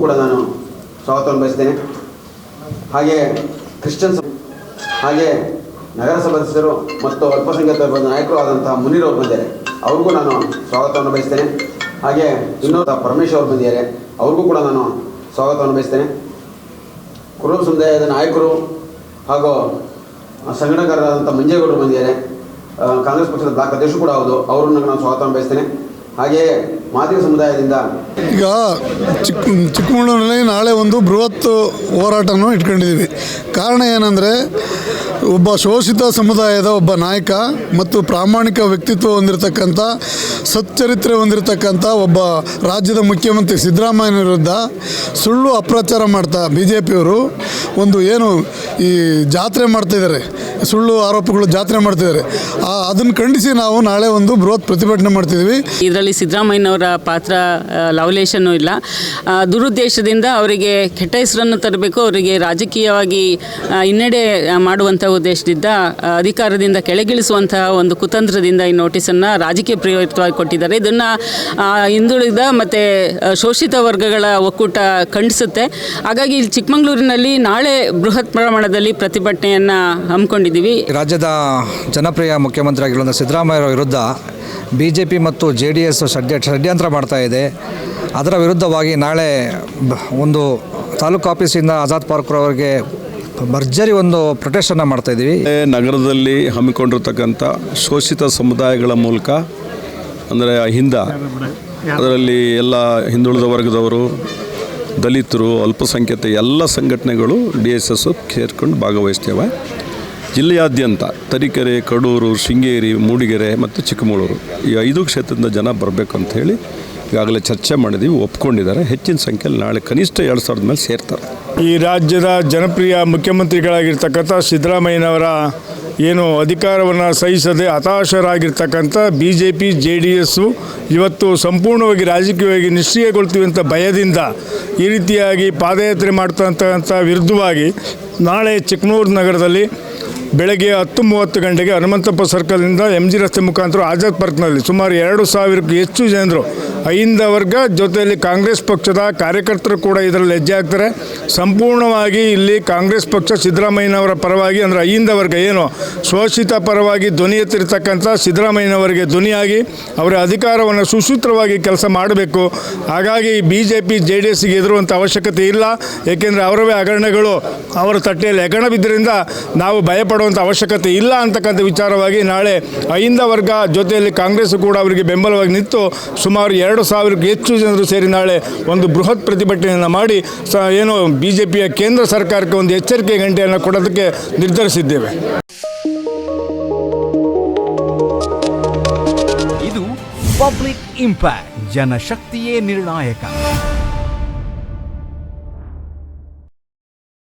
ಕೂಡ ನಾನು ಸ್ವಾಗತವನ್ನು ಬಯಸ್ತೇನೆ ಹಾಗೆ ಕ್ರಿಶ್ಚಿಯನ್ಸ್ ಹಾಗೆ ನಗರಸಭಾ ಸದಸ್ಯರು ಮತ್ತು ಅಲ್ಪಸಂಖ್ಯಾತ ನಾಯಕರು ಆದಂತಹ ಮುನೀರ್ ಅವರು ಬಂದಿದ್ದಾರೆ. ಅವ್ರಿಗೂ ನಾನು ಸ್ವಾಗತವನ್ನು ಬಯಸ್ತೇನೆ ಹಾಗೆ ಇನ್ನೊಂದು ಪರಮೇಶ್ವರ್ ಅವರು ಬಂದಿದ್ದಾರೆ. ಅವ್ರಿಗೂ ಕೂಡ ನಾನು ಸ್ವಾಗತವನ್ನು ಬಯಸ್ತೇನೆ ಕುರುಬ ಸಮುದಾಯದ ನಾಯಕರು ಹಾಗೂ ಸಂಘಟಕರಾದಂಥ ಮಂಜೇಗೌಡರು ಬಂದಿದ್ದಾರೆ. ಕಾಂಗ್ರೆಸ್ ಪಕ್ಷದ ಬ್ಲಾಕ್ ಕೂಡ ಹೌದು. ಅವರನ್ನು ನಾನು ಸ್ವಾಗತವನ್ನು ಬಯಸ್ತೇನೆ ಹಾಗೆಯೇ ಮಾದಿಗ ಸಮುದಾಯದಿಂದ ಈಗ ಚಿಕ್ಕ ಚಿಕ್ಕಮಗಳೂರಿನಲ್ಲಿ ನಾಳೆ ಒಂದು ಬೃಹತ್ ಹೋರಾಟವನ್ನು ಇಟ್ಕೊಂಡಿದ್ದೀವಿ. ಕಾರಣ ಏನಂದರೆ, ಒಬ್ಬ ಶೋಷಿತ ಸಮುದಾಯದ ಒಬ್ಬ ನಾಯಕ ಮತ್ತು ಪ್ರಾಮಾಣಿಕ ವ್ಯಕ್ತಿತ್ವ ಹೊಂದಿರತಕ್ಕಂಥ, ಸಚ್ಚರಿತ್ರೆ ಹೊಂದಿರತಕ್ಕಂಥ ಒಬ್ಬ ರಾಜ್ಯದ ಮುಖ್ಯಮಂತ್ರಿ ಸಿದ್ದರಾಮಯ್ಯನ ವಿರುದ್ಧ ಸುಳ್ಳು ಅಪ್ರಚಾರ ಮಾಡ್ತಾ ಬಿ ಜೆ ಪಿಯವರು ಒಂದು ಏನು ಈ ಜಾತ್ರೆ ಮಾಡ್ತಿದ್ದಾರೆ ಸುಳ್ಳು ಆರೋಪಗಳು ಜಾತ್ರೆ ಮಾಡ್ತಿದ್ದಾರೆ. ಅದನ್ನು ಖಂಡಿಸಿ ನಾವು ನಾಳೆ ಒಂದು ಬೃಹತ್ ಪ್ರತಿಭಟನೆ ಮಾಡ್ತಿದ್ದೀವಿ. ಇದರಲ್ಲಿ ಸಿದ್ದರಾಮಯ್ಯನವರ ಪಾತ್ರ ಲವಲೇಶನೂ ಇಲ್ಲ. ದುರುದ್ದೇಶದಿಂದ ಅವರಿಗೆ ಕೆಟ್ಟ ಹೆಸರನ್ನು ತರಬೇಕು, ಅವರಿಗೆ ರಾಜಕೀಯವಾಗಿ ಹಿನ್ನಡೆ ಮಾಡುವಂಥ ಉದ್ದೇಶದಿಂದ ಅಧಿಕಾರದಿಂದ ಕೆಳಗಿಳಿಸುವಂತಹ ಒಂದು ಕುತಂತ್ರದಿಂದ ಈ ನೋಟಿಸನ್ನು ರಾಜಕೀಯ ಪ್ರಯುಕ್ತವಾಗಿ ಕೊಟ್ಟಿದ್ದಾರೆ. ಇದನ್ನು ಹಿಂದುಳಿದ ಮತ್ತು ಶೋಷಿತ ವರ್ಗಗಳ ಒಕ್ಕೂಟ ಖಂಡಿಸುತ್ತೆ. ಹಾಗಾಗಿ ಇಲ್ಲಿ ಚಿಕ್ಕಮಗಳೂರಿನಲ್ಲಿ ನಾಳೆ ಬೃಹತ್ ಪ್ರಮಾಣದಲ್ಲಿ ಪ್ರತಿಭಟನೆಯನ್ನು ಹಮ್ಮಿಕೊಂಡಿದ್ದೀವಿ ರಾಜ್ಯದ ಜನಪ್ರಿಯ ಮುಖ್ಯಮಂತ್ರಿ ಆಗಿರುವಂಥ ಸಿದ್ದರಾಮಯ್ಯ ವಿರುದ್ಧ ಬಿ ಜೆ ಪಿ ಮತ್ತು ಜೆ ಡಿ ಎಸ್ ಷಡ್ಯ ಷಡ್ಯಂತ್ರ ಮಾಡ್ತಾ ಇದೆ. ಅದರ ವಿರುದ್ಧವಾಗಿ ನಾಳೆ ಬ- ಒಂದು ತಾಲೂಕು ಆಫೀಸಿಂದ ಆಜಾದ್ ಪಾರ್ಕ್ರವರಿಗೆ ಭರ್ಜರಿ ಒಂದು ಪ್ರೊಟೆಸ್ಟನ್ನು ಮಾಡ್ತಾ ಇದ್ದೀವಿ. ನಗರದಲ್ಲಿ ಹಮ್ಮಿಕೊಂಡಿರ್ತಕ್ಕಂಥ ಶೋಷಿತ ಸಮುದಾಯಗಳ ಮೂಲಕ ಅಂದರೆ ಹಿಂದ ಅದರಲ್ಲಿ ಎಲ್ಲ ಹಿಂದುಳಿದ ವರ್ಗದವರು ದಲಿತರು ಅಲ್ಪಸಂಖ್ಯಾತ ಎಲ್ಲ ಸಂಘಟನೆಗಳು ಡಿ ಎಸ್ ಎಸ್ ಸೇರ್ಕೊಂಡು ಭಾಗವಹಿಸ್ತೇವೆ. ಜಿಲ್ಲೆಯಾದ್ಯಂತ ತರೀಕೆರೆ, ಕಡೂರು, ಶೃಂಗೇರಿ, ಮೂಡಿಗೆರೆ ಮತ್ತು ಚಿಕ್ಕಮಗಳೂರು ಈ ಐದು ಕ್ಷೇತ್ರದಿಂದ ಜನ ಬರಬೇಕು ಅಂತ ಹೇಳಿ ಈಗಾಗಲೇ ಚರ್ಚೆ ಮಾಡಿದ್ದೀವಿ ಒಪ್ಕೊಂಡಿದ್ದಾರೆ. ಹೆಚ್ಚಿನ ಸಂಖ್ಯೆಯಲ್ಲಿ ನಾಳೆ ಕನಿಷ್ಠ ಎರಡು ಸಾವಿರದ ಮೇಲೆ ಸೇರ್ತಾರೆ. ಈ ರಾಜ್ಯದ ಜನಪ್ರಿಯ ಮುಖ್ಯಮಂತ್ರಿಗಳಾಗಿರ್ತಕ್ಕಂಥ ಸಿದ್ದರಾಮಯ್ಯನವರ ಏನು ಅಧಿಕಾರವನ್ನು ಸಹಿಸದೆ ಹತಾಶರಾಗಿರ್ತಕ್ಕಂಥ B J P J D S ಇವತ್ತು ಸಂಪೂರ್ಣವಾಗಿ ರಾಜಕೀಯವಾಗಿ ನಿಷ್ಕ್ರಿಯಗೊಳ್ತೀವಿ ಅಂತ ಭಯದಿಂದ ಈ ರೀತಿಯಾಗಿ ಪಾದಯಾತ್ರೆ ಮಾಡ್ತಕ್ಕಂಥ ವಿರುದ್ಧವಾಗಿ ನಾಳೆ ಚಿಕ್ಕಮಗಳೂರು ನಗರದಲ್ಲಿ ಬೆಳಗ್ಗೆ ಹತ್ತು ಮೂವತ್ತು ಗಂಟೆಗೆ ಹನುಮಂತಪ್ಪ ಸರ್ಕಲ್ನಿಂದ ಎಂ ಜಿ ರಸ್ತೆ ಮುಖಾಂತರ ಆಜಾದ್ ಪಾರ್ಕ್ನಲ್ಲಿ ಸುಮಾರು ಎರಡು ಸಾವಿರಕ್ಕೂ ಹೆಚ್ಚು ಜನರು ಅಹಿಂದ ವರ್ಗ ಜೊತೆಯಲ್ಲಿ ಕಾಂಗ್ರೆಸ್ ಪಕ್ಷದ ಕಾರ್ಯಕರ್ತರು ಕೂಡ ಇದರಲ್ಲಿ ಹೆಜ್ಜೆ ಹಾಕ್ತಾರೆ. ಸಂಪೂರ್ಣವಾಗಿ ಇಲ್ಲಿ ಕಾಂಗ್ರೆಸ್ ಪಕ್ಷ ಸಿದ್ದರಾಮಯ್ಯನವರ ಪರವಾಗಿ ಅಂದರೆ ಅಹಿಂದ ವರ್ಗ ಏನು? ಶೋಷಿತ ಪರವಾಗಿ ಧ್ವನಿ ಎತ್ತಿರ್ತಕ್ಕಂಥ ಸಿದ್ದರಾಮಯ್ಯನವರಿಗೆ ಧ್ವನಿಯಾಗಿ ಅವರ ಅಧಿಕಾರವನ್ನು ಸುಸೂತ್ರವಾಗಿ ಕೆಲಸ ಮಾಡಬೇಕು. ಹಾಗಾಗಿ B J P J D ಎಸ್ಗೆ ಎದುರುವಂಥ ಅವಶ್ಯಕತೆ ಇಲ್ಲ. ಏಕೆಂದರೆ ಅವರವೇ ಹಗರಣಗಳು. ಅವರ ತಟ್ಟೆಯಲ್ಲಿ ಹೆಗಣ ಬಿದ್ದರಿಂದ ನಾವು ಭಯಪಡುವಂಥ ಅವಶ್ಯಕತೆ ಇಲ್ಲ ಅಂತಕ್ಕಂಥ ವಿಚಾರವಾಗಿ ನಾಳೆ ಅಹಿಂದ ವರ್ಗ ಜೊತೆಯಲ್ಲಿ ಕಾಂಗ್ರೆಸ್ ಕೂಡ ಅವರಿಗೆ ಬೆಂಬಲವಾಗಿ ನಿಂತು ಸುಮಾರು ಎರಡು ಸಾವಿರಕ್ಕೂ ಹೆಚ್ಚು ಜನರು ಸೇರಿ ನಾಳೆ ಒಂದು ಬೃಹತ್ ಪ್ರತಿಭಟನೆಯನ್ನು ಮಾಡಿ, ಸ, ಏನು ಬಿ ಜೆ ಪಿಯ ಕೇಂದ್ರ ಸರ್ಕಾರಕ್ಕೆ ಒಂದು ಎಚ್ಚರಿಕೆ ಗಂಟೆಯನ್ನು ಕೊಡೋದಕ್ಕೆ ನಿರ್ಧರಿಸಿದ್ದೇವೆ. ಇದು ಪಬ್ಲಿಕ್ ಇಂಪ್ಯಾಕ್ಟ್, ಜನಶಕ್ತಿಯೇ ನಿರ್ಣಾಯಕ.